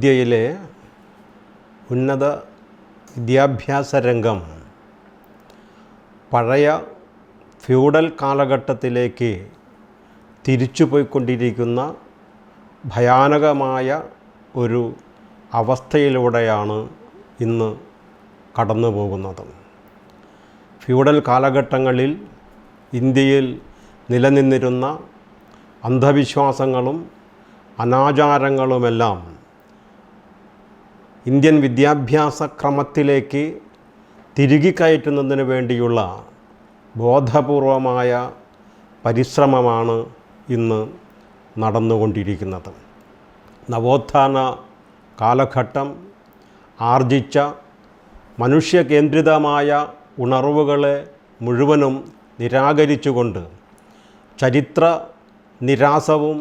ഇന്ത്യയിലെ ഉന്നത വിദ്യാഭ്യാസ രംഗം പഴയ ഫ്യൂഡൽ കാലഘട്ടത്തിലേക്ക് തിരിച്ചുപോയിക്കൊണ്ടിരിക്കുന്ന ഭയാനകമായ ഒരു അവസ്ഥയിലൂടെയാണ് ഇന്ന് കടന്നു പോകുന്നത് ഫ്യൂഡൽ കാലഘട്ടങ്ങളിൽ ഇന്ത്യയിൽ നിലനിന്നിരുന്ന അന്ധവിശ്വാസങ്ങളും അനാചാരങ്ങളുമെല്ലാം ഇന്ത്യൻ വിദ്യാഭ്യാസ ക്രമത്തിലേക്ക് തിരികെ കയറ്റുന്നതിന് വേണ്ടിയുള്ള ബോധപൂർവമായ പരിശ്രമമാണ് ഇന്ന് നടന്നുകൊണ്ടിരിക്കുന്നത്. നവോത്ഥാന കാലഘട്ടം ആർജിച്ച മനുഷ്യകേന്ദ്രിതമായ ഉണർവുകളെ മുഴുവനും നിരാകരിച്ചുകൊണ്ട് ചരിത്ര നിരാസവും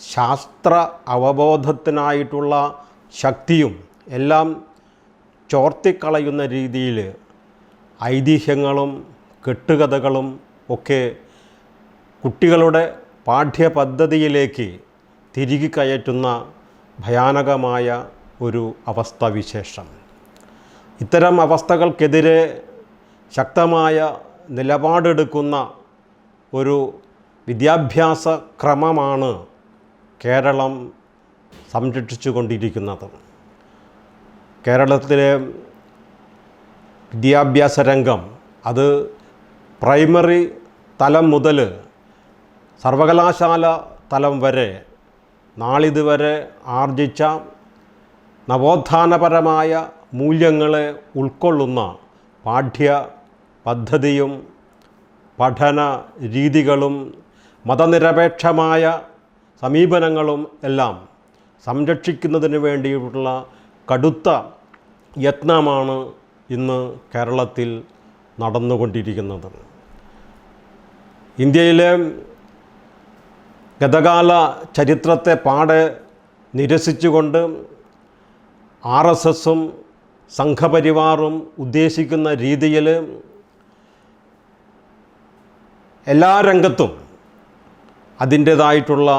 ശാസ്ത്ര അവബോധത്തിനായിട്ടുള്ള ശക്തിയും എല്ലാം ചോർത്തിക്കളയുന്ന രീതിയിൽ ഐതിഹ്യങ്ങളും കെട്ടുകഥകളും ഒക്കെ കുട്ടികളുടെ പാഠ്യപദ്ധതിയിലേക്ക് തിരികെ കയറ്റുന്ന ഭയാനകമായ ഒരു അവസ്ഥാവിശേഷം. ഇത്തരം അവസ്ഥകൾക്കെതിരെ ശക്തമായ നിലപാടെടുക്കുന്ന ഒരു വിദ്യാഭ്യാസ ക്രമമാണ് കേരളം സംരക്ഷിച്ചു കൊണ്ടിരിക്കുന്നത് കേരളത്തിലെ വിദ്യാഭ്യാസ രംഗം അത് പ്രൈമറി തലം മുതൽ സർവകലാശാല തലം വരെ നാളിതുവരെ ആർജിച്ച നവോത്ഥാനപരമായ മൂല്യങ്ങളെ ഉൾക്കൊള്ളുന്ന പാഠ്യ പദ്ധതിയും പഠന രീതികളും മതനിരപേക്ഷമായ സമീപനങ്ങളും എല്ലാം സംരക്ഷിക്കുന്നതിന് വേണ്ടിയിട്ടുള്ള കടുത്ത യത്നമാണ് ഇന്ന് കേരളത്തിൽ നടന്നുകൊണ്ടിരിക്കുന്നത്. ഇന്ത്യയിലെ ഗതകാല ചരിത്രത്തെ പാടെ നിരസിച്ചുകൊണ്ട് ആർ എസ് എസും സംഘപരിവാറും ഉദ്ദേശിക്കുന്ന രീതിയിൽ എല്ലാ രംഗത്തും അതിന്റേതായിട്ടുള്ള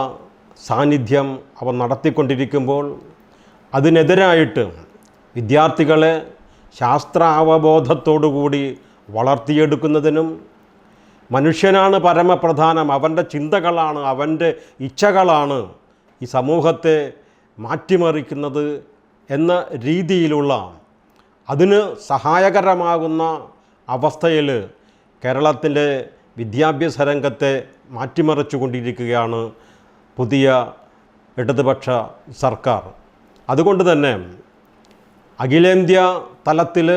സാന്നിധ്യം അവ നടത്തിക്കൊണ്ടിരിക്കുമ്പോൾ അതിനെതിരായിട്ട് വിദ്യാർത്ഥികളെ ശാസ്ത്ര അവബോധത്തോടുകൂടി വളർത്തിയെടുക്കുന്നതിനും മനുഷ്യനാണ് പരമപ്രധാനം അവന്റെ ചിന്തകളാണ് അവന്റെ ഇച്ഛകളാണ് ഈ സമൂഹത്തെ മാറ്റിമറിക്കുന്നത് എന്ന രീതിയിലുള്ള അതിന് സഹായകരമാകുന്ന അവസ്ഥയിൽ കേരളത്തിന്റെ വിദ്യാഭ്യാസ രംഗത്തെ മാറ്റിമറിച്ചു കൊണ്ടിരിക്കുകയാണ് പുതിയ ഇടതുപക്ഷ സർക്കാർ. അതുകൊണ്ട് തന്നെ അഖിലേന്ത്യാ തലത്തിൽ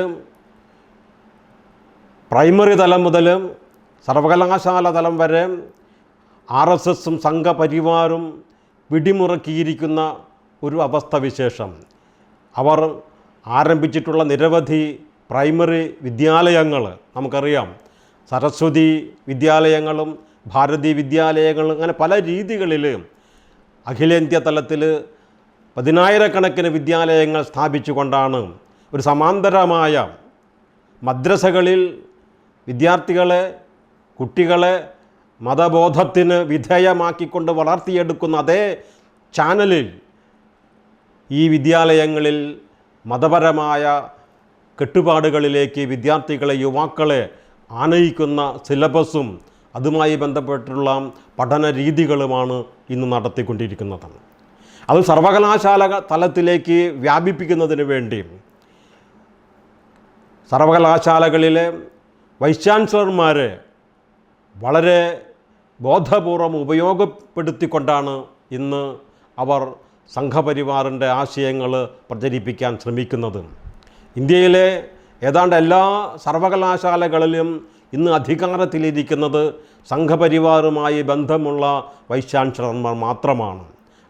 പ്രൈമറി തലം മുതൽ സർവകലാശാല തലം വരെ ആർ എസ് എസും സംഘപരിവാറും പിടിമുറക്കിയിരിക്കുന്ന ഒരു അവസ്ഥ വിശേഷം അവർ ആരംഭിച്ചിട്ടുള്ള നിരവധി പ്രൈമറി വിദ്യാലയങ്ങൾ നമുക്കറിയാം. സരസ്വതി വിദ്യാലയങ്ങളും ഭാരതി വിദ്യാലയങ്ങൾ അങ്ങനെ പല രീതികളിൽ അഖിലേന്ത്യാ തലത്തിൽ പതിനായിരക്കണക്കിന് വിദ്യാലയങ്ങൾ സ്ഥാപിച്ചുകൊണ്ടാണ് ഒരു സമാന്തരമായ മദ്രസകളിൽ വിദ്യാർത്ഥികളെ കുട്ടികളെ മതബോധത്തിന് വിധേയമാക്കിക്കൊണ്ട് വളർത്തിയെടുക്കുന്ന അതേ ചാനലിൽ ഈ വിദ്യാലയങ്ങളിൽ മതപരമായ കെട്ടുപാടുകളിലേക്ക് വിദ്യാർത്ഥികളെ യുവാക്കളെ ആനയിക്കുന്ന സിലബസും അതുമായി ബന്ധപ്പെട്ടുള്ള പഠന രീതികളുമാണ് ഇന്ന് നടത്തിക്കൊണ്ടിരിക്കുന്നത് അത് സർവകലാശാല തലത്തിലേക്ക് വ്യാപിപ്പിക്കുന്നതിന് വേണ്ടി സർവകലാശാലകളിലെ വൈസ് ചാൻസലർമാർ വളരെ ബോധപൂർവം ഉപയോഗപ്പെടുത്തിക്കൊണ്ടാണ് ഇന്ന് അവർ സംഘപരിവാറിന്റെ ആശയങ്ങൾ പ്രചരിപ്പിക്കാൻ ശ്രമിക്കുന്നത്. ഇന്ത്യയിലെ ഏതാണ്ട് എല്ലാ സർവകലാശാലകളിലും ഇന്ന് അധികാരത്തിലിരിക്കുന്നത് സംഘപരിവാറുമായി ബന്ധമുള്ള വൈസ് ചാൻസലർമാർ മാത്രമാണ്.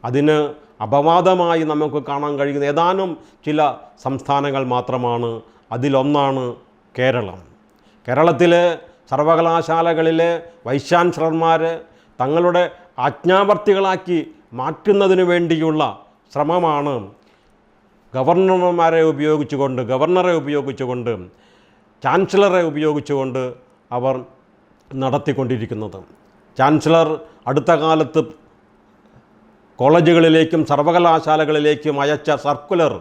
അതിന് അപവാദമായി നമുക്ക് കാണാൻ കഴിയുന്ന ഏതാനും ചില സംസ്ഥാനങ്ങൾ മാത്രമാണ്. അതിലൊന്നാണ് കേരളം. കേരളത്തിലെ സർവകലാശാലകളിലെ വൈസ് ചാൻസലർമാർ തങ്ങളുടെ ആജ്ഞാവർത്തികളാക്കി മാറ്റുന്നതിന് വേണ്ടിയുള്ള ശ്രമമാണ് ഗവർണർമാരെ ഉപയോഗിച്ചുകൊണ്ട് ഗവർണറെ ഉപയോഗിച്ചുകൊണ്ട് ചാൻസലറെ ഉപയോഗിച്ചുകൊണ്ട് അവർ നടത്തിക്കൊണ്ടിരിക്കുന്നത്. ചാൻസലർ അടുത്ത കാലത്ത് കോളേജുകളിലേക്കും സർവകലാശാലകളിലേക്കും അയച്ച സർക്കുലർ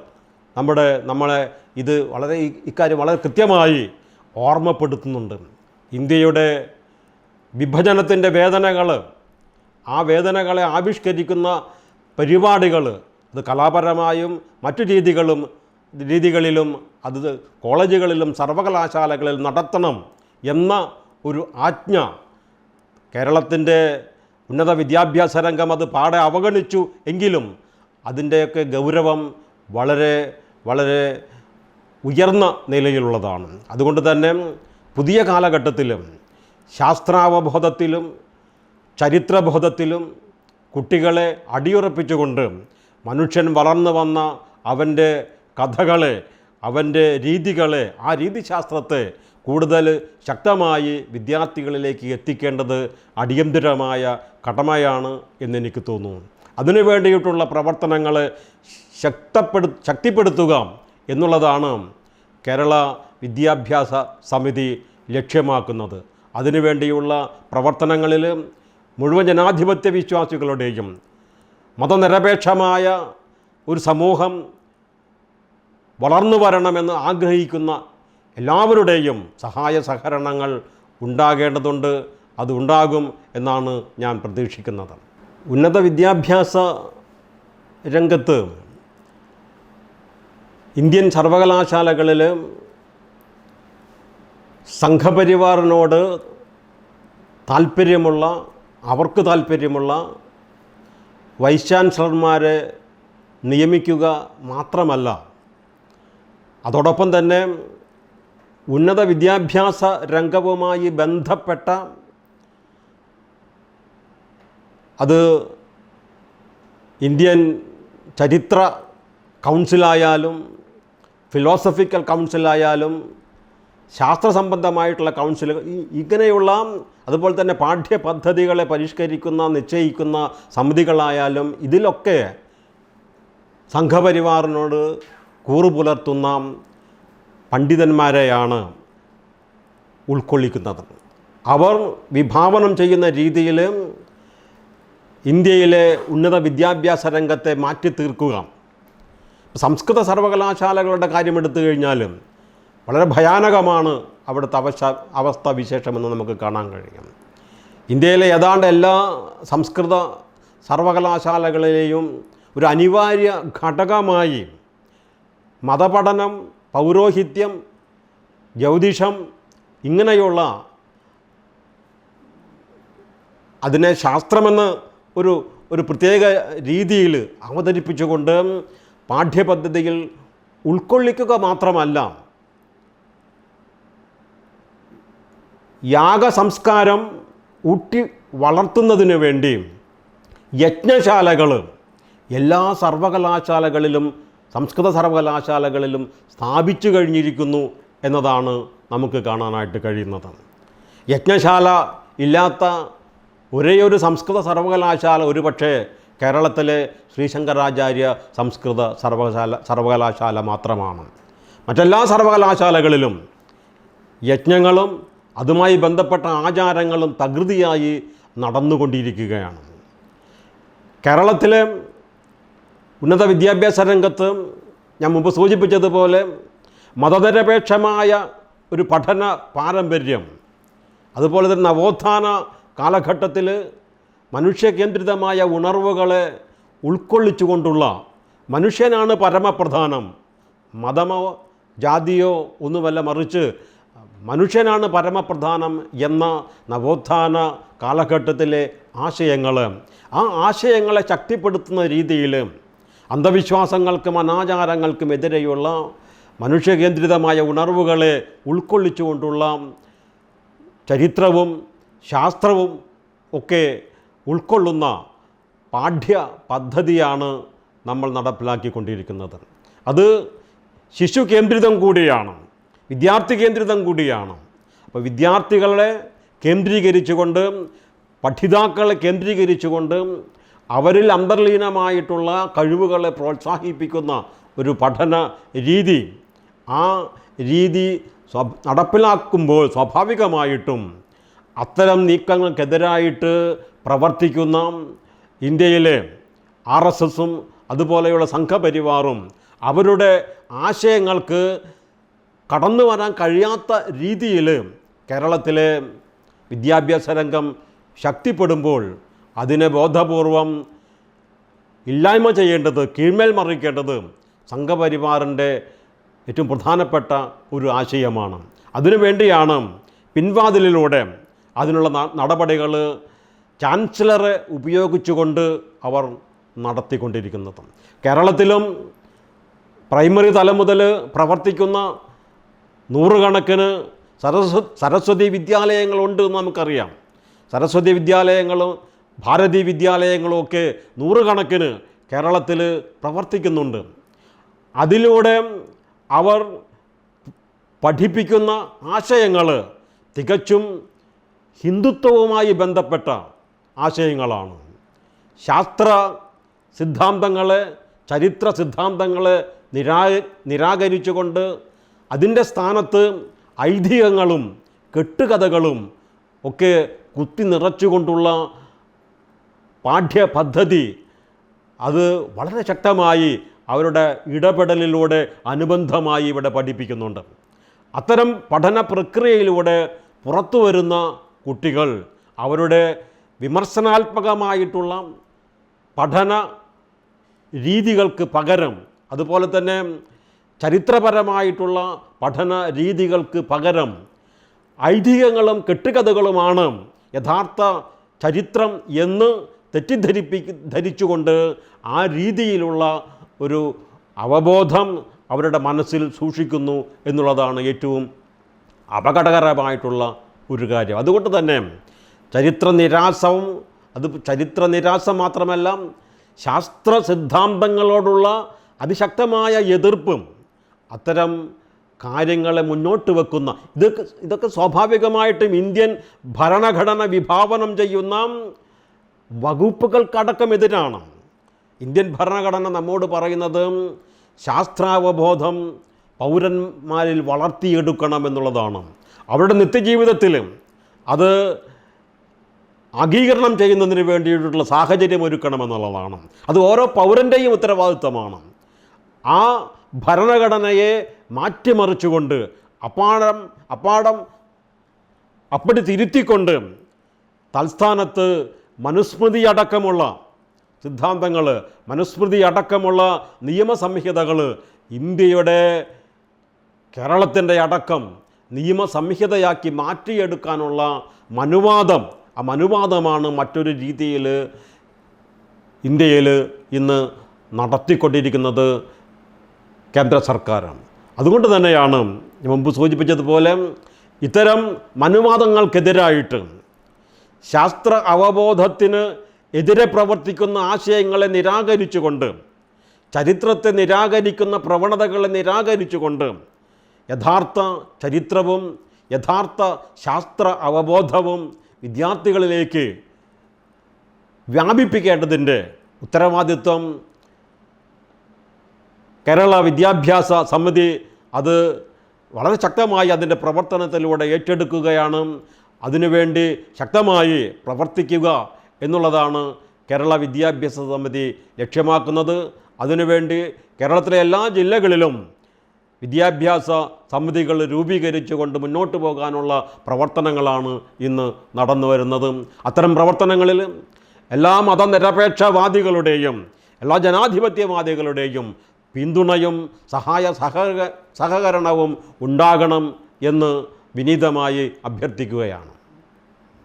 നമ്മുടെ നമ്മളെ ഇത് വളരെ ഇക്കാര്യം വളരെ കൃത്യമായി ഓർമ്മപ്പെടുത്തുന്നുണ്ട്. ഇന്ത്യയുടെ വിഭജനത്തിന്റെ വേദനകൾ ആ വേദനകളെ ആവിഷ്കരിക്കുന്ന പരിപാടികൾ അത് കലാപരമായും മറ്റു രീതികളും രീതികളിലും അത് കോളേജുകളിലും സർവകലാശാലകളിലും നടത്തണം. എന്ന ഒരു ആജ്ഞ കേരളത്തിന്റെ ഉന്നത വിദ്യാഭ്യാസ രംഗം അത് പാടെ അവഗണിച്ചു എങ്കിലും അതിന്റെയൊക്കെ ഗൗരവം വളരെ വളരെ ഉയർന്ന നിലയിലുള്ളതാണ്. അതുകൊണ്ട് തന്നെ പുതിയ കാലഘട്ടത്തിലും ശാസ്ത്രാവബോധത്തിലും ചരിത്രബോധത്തിലും കുട്ടികളെ അടിയുറപ്പിച്ചുകൊണ്ട് മനുഷ്യൻ വളർന്നു വന്ന അവന്റെ കഥകളെ അവന്റെ രീതികളെ ആ രീതിശാസ്ത്രത്തെ കൂടുതൽ ശക്തമായി വിദ്യാർത്ഥികളിലേക്ക് എത്തിക്കേണ്ടത് അടിയന്തിരമായ കടമയാണ് എന്നെനിക്ക് തോന്നുന്നു. അതിനു വേണ്ടിയിട്ടുള്ള പ്രവർത്തനങ്ങൾ ശക്തപ്പെടു ശക്തിപ്പെടുത്തുക എന്നുള്ളതാണ് കേരള വിദ്യാഭ്യാസ സമിതി ലക്ഷ്യമാക്കുന്നത്. അതിനുവേണ്ടിയുള്ള പ്രവർത്തനങ്ങളിൽ മുഴുവൻ ജനാധിപത്യ വിശ്വാസികളുടെയും മതനിരപേക്ഷമായ ഒരു സമൂഹം വളർന്നു വരണമെന്ന് ആഗ്രഹിക്കുന്ന എല്ലാവരുടെയും സഹായ സഹകരണങ്ങൾ ഉണ്ടാകേണ്ടതുണ്ട്. അതുണ്ടാകും എന്നാണ് ഞാൻ പ്രതീക്ഷിക്കുന്നത്. ഉന്നത വിദ്യാഭ്യാസ രംഗത്ത് ഇന്ത്യൻ സർവകലാശാലകളിൽ സംഘപരിവാറിനോട് താല്പര്യമുള്ള അവർക്ക് താല്പര്യമുള്ള വൈസ് ചാൻസലർമാരെ നിയമിക്കുക മാത്രമല്ല അതോടൊപ്പം തന്നെ ഉന്നത വിദ്യാഭ്യാസ രംഗവുമായി ബന്ധപ്പെട്ട അത് ഇന്ത്യൻ ചരിത്ര കൗൺസിലായാലും ഫിലോസഫിക്കൽ കൗൺസിലായാലും ശാസ്ത്ര സംബന്ധമായിട്ടുള്ള കൗൺസിൽ ഇങ്ങനെയുള്ള അതുപോലെ തന്നെ പാഠ്യപദ്ധതികളെ പരിഷ്കരിക്കുന്ന നിശ്ചയിക്കുന്ന സമിതികളായാലും ഇതിലൊക്കെ സംഘപരിവാറിനോട് കൂറു പുലർത്തുന്ന പണ്ഡിതന്മാരെയാണ് ഉൾക്കൊള്ളിക്കുന്നത്. അവർ വിഭാവനം ചെയ്യുന്ന രീതിയിൽ ഇന്ത്യയിലെ ഉന്നത വിദ്യാഭ്യാസ രംഗത്തെ മാറ്റി തീർക്കുക. സംസ്കൃത സർവകലാശാലകളുടെ കാര്യം എടുത്തു കഴിഞ്ഞാലും വളരെ ഭയാനകമാണ് അവിടുത്തെ അവശ അവസ്ഥ വിശേഷമെന്ന് നമുക്ക് കാണാൻ കഴിയും. ഇന്ത്യയിലെ ഏതാണ്ട് എല്ലാ സംസ്കൃത സർവകലാശാലകളിലെയും ഒരു അനിവാര്യ ഘടകമായി മതപഠനം പൗരോഹിത്യം ജ്യോതിഷം ഇങ്ങനെയുള്ള അതിനെ ശാസ്ത്രമെന്ന് ഒരു ഒരു പ്രത്യേക രീതിയിൽ അവതരിപ്പിച്ചുകൊണ്ട് പാഠ്യപദ്ധതിയിൽ ഉൾക്കൊള്ളിക്കുക മാത്രമല്ല യാഗസംസ്കാരം ഊട്ടി വളർത്തുന്നതിന് വേണ്ടി യജ്ഞശാലകൾ എല്ലാ സർവകലാശാലകളിലും സംസ്കൃത സർവകലാശാലകളിലും സ്ഥാപിച്ചു കഴിഞ്ഞിരിക്കുന്നു എന്നതാണ് നമുക്ക് കാണാനായിട്ട് കഴിയുന്നത്. യജ്ഞശാല ഇല്ലാത്ത ഒരേയൊരു സംസ്കൃത സർവകലാശാല ഒരുപക്ഷേ കേരളത്തിലെ ശ്രീശങ്കരാചാര്യ സംസ്കൃത സർവകലാശാല സർവകലാശാല മാത്രമാണ്. മറ്റെല്ലാ സർവകലാശാലകളിലും യജ്ഞങ്ങളും അതുമായി ബന്ധപ്പെട്ട ആചാരങ്ങളും തകൃതിയായി നടന്നുകൊണ്ടിരിക്കുകയാണ്. കേരളത്തിലെ ഉന്നത വിദ്യാഭ്യാസ രംഗത്ത് ഞാൻ മുമ്പ് സൂചിപ്പിച്ചതുപോലെ മതനിരപേക്ഷമായ ഒരു പഠന പാരമ്പര്യം അതുപോലെ തന്നെ നവോത്ഥാന കാലഘട്ടത്തിൽ മനുഷ്യകേന്ദ്രിതമായ ഉണർവുകളെ ഉൾക്കൊള്ളിച്ചുകൊണ്ടുള്ള മനുഷ്യനാണ് പരമപ്രധാനം. മതമോ ജാതിയോ ഒന്നുമല്ല മറിച്ച് മനുഷ്യനാണ് പരമപ്രധാനം എന്ന നവോത്ഥാന കാലഘട്ടത്തിലെ ആശയങ്ങൾ ആ ആശയങ്ങളെ ശക്തിപ്പെടുത്തുന്ന രീതിയിൽ അന്ധവിശ്വാസങ്ങൾക്കും അനാചാരങ്ങൾക്കും എതിരെയുള്ള മനുഷ്യകേന്ദ്രിതമായ ഉണർവുകളെ ഉൾക്കൊള്ളിച്ചുകൊണ്ടുള്ള ചരിത്രവും ശാസ്ത്രവും ഒക്കെ ഉൾക്കൊള്ളുന്ന പാഠ്യ പദ്ധതിയാണ് നമ്മൾ നടപ്പിലാക്കിക്കൊണ്ടിരിക്കുന്നത്. അത് ശിശു കേന്ദ്രിതം കൂടിയാണ് വിദ്യാർത്ഥി കേന്ദ്രിതം കൂടിയാണ്. അപ്പോൾ വിദ്യാർത്ഥികളെ കേന്ദ്രീകരിച്ചുകൊണ്ട് പഠിതാക്കളെ കേന്ദ്രീകരിച്ചുകൊണ്ട് അവരിൽ അന്തർലീനമായിട്ടുള്ള കഴിവുകളെ പ്രോത്സാഹിപ്പിക്കുന്ന ഒരു പഠന രീതി. ആ രീതി നടപ്പിലാക്കുമ്പോൾ സ്വാഭാവികമായിട്ടും അത്തരം നീക്കങ്ങൾക്കെതിരായിട്ട് പ്രവർത്തിക്കുന്ന ഇന്ത്യയിലെ ആർ എസ് എസും അതുപോലെയുള്ള സംഘപരിവാറും അവരുടെ ആശയങ്ങൾക്ക് കടന്നു വരാൻ കഴിയാത്ത രീതിയിൽ കേരളത്തിലെ വിദ്യാഭ്യാസ രംഗം ശക്തിപ്പെടുമ്പോൾ അതിനെ ബോധപൂർവം ഇല്ലായ്മ ചെയ്യേണ്ടത് കീഴ്മേൽ മറിക്കേണ്ടത് സംഘപരിവാറിന്റെ ഏറ്റവും പ്രധാനപ്പെട്ട ഒരു ആശയമാണ്. അതിനുവേണ്ടിയാണ് പിൻവാതിലിലൂടെ അതിനുള്ള നടപടികൾ ചാൻസലറെ ഉപയോഗിച്ചുകൊണ്ട് അവർ നടത്തിക്കൊണ്ടിരിക്കുന്നത്. കേരളത്തിലും പ്രൈമറി തലം മുതൽ പ്രവർത്തിക്കുന്ന നൂറുകണക്കിന് സരസ്വ സരസ്വതി വിദ്യാലയങ്ങളുണ്ട് എന്ന് നമുക്കറിയാം. സരസ്വതി വിദ്യാലയങ്ങളും ഭാരതി വിദ്യാലയങ്ങളൊക്കെ നൂറുകണക്കിന് കേരളത്തിൽ പ്രവർത്തിക്കുന്നുണ്ട്. അതിലൂടെ അവർ പഠിപ്പിക്കുന്ന ആശയങ്ങൾ തികച്ചും ഹിന്ദുത്വവുമായി ബന്ധപ്പെട്ട ആശയങ്ങളാണ്. ശാസ്ത്ര സിദ്ധാന്തങ്ങളെ ചരിത്ര സിദ്ധാന്തങ്ങളെ നിരാ നിരാകരിച്ചുകൊണ്ട് അതിന്റെ സ്ഥാനത്ത് ഐതിഹ്യങ്ങളും കെട്ടുകഥകളും ഒക്കെ കുത്തി നിറച്ചുകൊണ്ടുള്ള പാഠ്യപദ്ധതി. അത് വളരെ ശക്തമായി അവരുടെ ഇടപെടലിലൂടെ അനുബന്ധമായി ഇവിടെ പഠിപ്പിക്കുന്നുണ്ട്. അത്തരം പഠന പ്രക്രിയയിലൂടെ പുറത്തു വരുന്ന കുട്ടികൾ അവരുടെ വിമർശനാത്മകമായിട്ടുള്ള പഠന രീതികൾക്ക് പകരം അതുപോലെ തന്നെ ചരിത്രപരമായിട്ടുള്ള പഠന രീതികൾക്ക് പകരം ഐതിഹ്യങ്ങളും കെട്ടുകഥകളുമാണ് യഥാർത്ഥ ചരിത്രം എന്ന് തെറ്റിദ്ധരിപ്പി ധരിച്ചുകൊണ്ട് ആ രീതിയിലുള്ള ഒരു അവബോധം അവരുടെ മനസ്സിൽ സൂക്ഷിക്കുന്നു എന്നുള്ളതാണ് ഏറ്റവും അപകടകരമായിട്ടുള്ള ഒരു കാര്യം. അതുകൊണ്ട് തന്നെ ചരിത്ര നിരാസവും അത് ചരിത്ര നിരാസ മാത്രമല്ല ശാസ്ത്ര സിദ്ധാന്തങ്ങളോടുള്ള അതിശക്തമായ എതിർപ്പും അത്തരം കാര്യങ്ങളെ മുന്നോട്ട് വെക്കുന്ന ഇതൊക്കെ ഇതൊക്കെ സ്വാഭാവികമായിട്ടും ഇന്ത്യൻ ഭരണഘടന വിഭാവനം ചെയ്യുന്ന വകുപ്പുകൾക്കടക്കം എതിരാണ് ഇന്ത്യൻ ഭരണഘടന നമ്മോട് പറയുന്നത് ശാസ്ത്രാവബോധം പൗരന്മാരിൽ വളർത്തിയെടുക്കണം എന്നുള്ളതാണ് അവരുടെ നിത്യജീവിതത്തിൽ അത് അംഗീകരണം ചെയ്യുന്നതിന് വേണ്ടിയിട്ടുള്ള സാഹചര്യം ഒരുക്കണം എന്നുള്ളതാണ് അത് ഓരോ പൗരന്റെയും ഉത്തരവാദിത്തമാണ്. ആ ഭരണഘടനയെ മാറ്റിമറിച്ചുകൊണ്ട് അപ്പാടം അപ്പാടം അപ്പടി തിരുത്തിക്കൊണ്ട് തൽസ്ഥാനത്ത് മനുസ്മൃതി അടക്കമുള്ള സിദ്ധാന്തങ്ങൾ മനുസ്മൃതി അടക്കമുള്ള നിയമസംഹിതകൾ ഇന്ത്യയുടെ കേരളത്തിന്റെ അടക്കം നിയമസംഹിതയാക്കി മാറ്റിയെടുക്കാനുള്ള മനുവാദം ആ മനുവാദമാണ് മറ്റൊരു രീതിയിൽ ഇന്ത്യയിൽ ഇന്ന് നടത്തിക്കൊണ്ടിരിക്കുന്നത് കേന്ദ്ര സർക്കാരാണ്. അതുകൊണ്ട് തന്നെയാണ് മുമ്പ് സൂചിപ്പിച്ചതുപോലെ ഇത്തരം മനുവാദങ്ങൾക്കെതിരായിട്ട് ശാസ്ത്ര അവബോധത്തിന് എതിരെ പ്രവർത്തിക്കുന്ന ആശയങ്ങളെ നിരാകരിച്ചുകൊണ്ട് ചരിത്രത്തെ നിരാകരിക്കുന്ന പ്രവണതകളെ നിരാകരിച്ചുകൊണ്ട് യഥാർത്ഥ ചരിത്രവും യഥാർത്ഥ ശാസ്ത്ര അവബോധവും വിദ്യാർത്ഥികളിലേക്ക് വ്യാപിപ്പിക്കേണ്ടതിന്റെ ഉത്തരവാദിത്വം കേരള വിദ്യാഭ്യാസ സമിതി അത് വളരെ ശക്തമായി അതിന്റെ പ്രവർത്തനത്തിലൂടെ ഏറ്റെടുക്കുകയാണ്. അതിനുവേണ്ടി ശക്തമായി പ്രവർത്തിക്കുക എന്നുള്ളതാണ് കേരള വിദ്യാഭ്യാസ സമിതി ലക്ഷ്യമാക്കുന്നത്. അതിനുവേണ്ടി കേരളത്തിലെ എല്ലാ ജില്ലകളിലും വിദ്യാഭ്യാസ സമിതികൾ രൂപീകരിച്ചുകൊണ്ട് മുന്നോട്ട് പോകാനുള്ള പ്രവർത്തനങ്ങളാണ് ഇന്ന് നടന്നു വരുന്നത്. അത്തരം പ്രവർത്തനങ്ങളിൽ എല്ലാ മതനിരപേക്ഷവാദികളുടെയും എല്ലാ ജനാധിപത്യവാദികളുടെയും പിന്തുണയും സഹായ സഹക സഹകരണവും ഉണ്ടാകണം എന്ന് വിനീതമായി അഭ്യർത്ഥിക്കുകയാണ്.